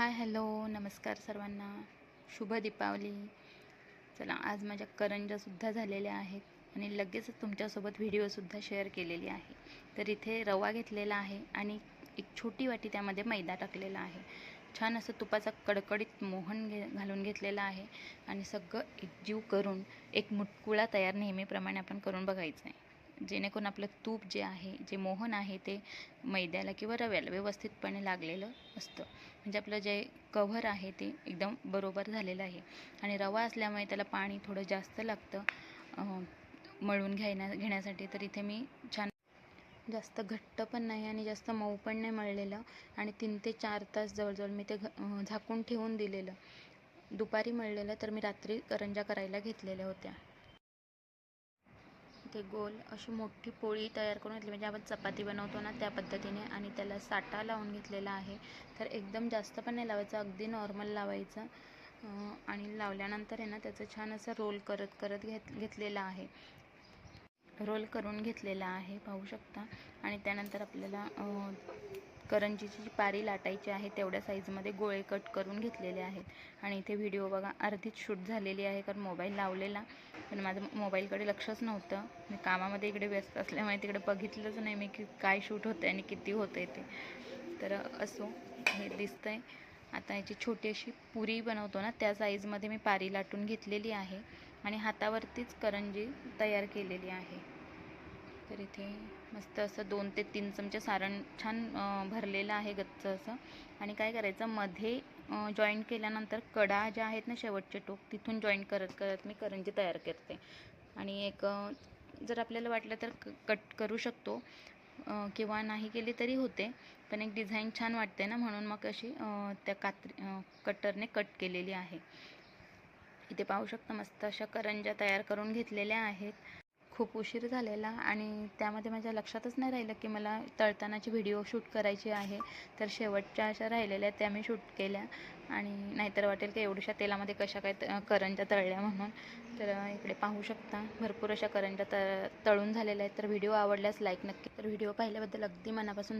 Hi hello नमस्कार सर्वांना. शुभ दीपावली. चला आज माझ्या करंजासुद्धा झालेल्या आहेत आणि लगेचच तुमच्यासोबत व्हिडिओसुद्धा शेअर केलेली आहे. तर इथे रवा घेतलेला आहे आणि एक छोटी वाटी त्यामध्ये मैदा टाकलेला आहे. छान असं तुपाचा कडकडीत मोहन घे घालून घेतलेला आहे आणि सगळं एकजीव करून एक मुटकुळा तयार नेहमीप्रमाणे आपण करून बघायचं आहे जेणेकरून आपलं तूप जे आहे जे मोहन आहे ते मैद्याला किंवा रव्याला व्यवस्थितपणे लागलेलं असतं. म्हणजे आपलं जे कव्हर आहे ते एकदम बरोबर झालेलं आहे. आणि रवा असल्यामुळे त्याला पाणी थोडं जास्त लागतं. मळून घ्यायना घेण्यासाठी तर इथे मी छान जास्त घट्ट पण नाही आणि जास्त मऊ पण नाही मळलेलं. आणि तीन ते चार तास जवळजवळ मी ते घ झाकून ठेवून दिलेलं. दुपारी मळलेलं तर मी रात्री करंजा करायला घेतलेल्या होत्या. ते गोल अशी मोठी पोळी तयार करून घेतली. म्हणजे आपण चपाती बनवतो ना त्या पद्धतीने आणि त्याला साठा लावून घेतलेला आहे. तर एकदम जास्त पण नाही लावायचं अगदी नॉर्मल लावायचं. आणि लावल्यानंतर आहे ना त्याचं छान असं रोल करत करत घेत घेतलेला आहे. रोल करून घेतलेला आहे पाहू शकता. आणि त्यानंतर आपल्याला करंजीची जी पारी लाटायची आहे तेवढ्या साईजमध्ये गोळे कट करून घेतलेले आहेत. आणि इथे व्हिडिओ बघा अर्धीच शूट झालेली आहे कारण मोबाईल लावलेला. पण माझं मोबाईलकडे लक्षच नव्हतं. मी कामामध्ये इकडे व्यस्त असल्यामुळे तिकडे बघितलंच नाही मी की काय शूट होतं आहे आणि किती होतं आहे ते. तर असो हे दिसतंय. आता याची छोटी अशी पुरी बनवतो ना त्या साईजमध्ये मी पारी लाटून घेतलेली आहे. आणि हातावरतीच करंजी तयार केलेली आहे. तर इथे मस्त असं दोन ते तीन चमचे सारण छान भरलेलं आहे गच्च असं. आणि काय करायचं मध्ये जॉईंट केल्यानंतर कडा ज्या आहेत ना शेवटचे टोक तिथून जॉईंट करत करत मी करंजी तयार करते. आणि एक जर आपल्याला वाटलं तर क कट करू शकतो. किंवा नाही केली तरी होते. पण एक डिझाईन छान वाटते ना म्हणून मग अशी त्या कात्री कटरने कट केलेली आहे. इथे पाहू शकता मस्त अशा करंज्या तयार करून घेतलेल्या आहेत. खूप उशीर झालेला आणि त्यामध्ये माझ्या लक्षातच नाही राहिलं की मला तळतानाची व्हिडिओ शूट करायची आहे. तर शेवटच्या अशा राहिलेल्या त्या मी शूट केल्या. आणि नाहीतर वाटेल की एवढ्याशा तेलामध्ये कशा काय करंजा करंज्या तळल्या म्हणून. तर इकडे पाहू शकता भरपूर अशा करंज्या त तळून झालेल्या आहेत. तर व्हिडिओ आवडल्यास लाईक नक्की तर व्हिडिओ पाहिल्याबद्दल अगदी मनापासून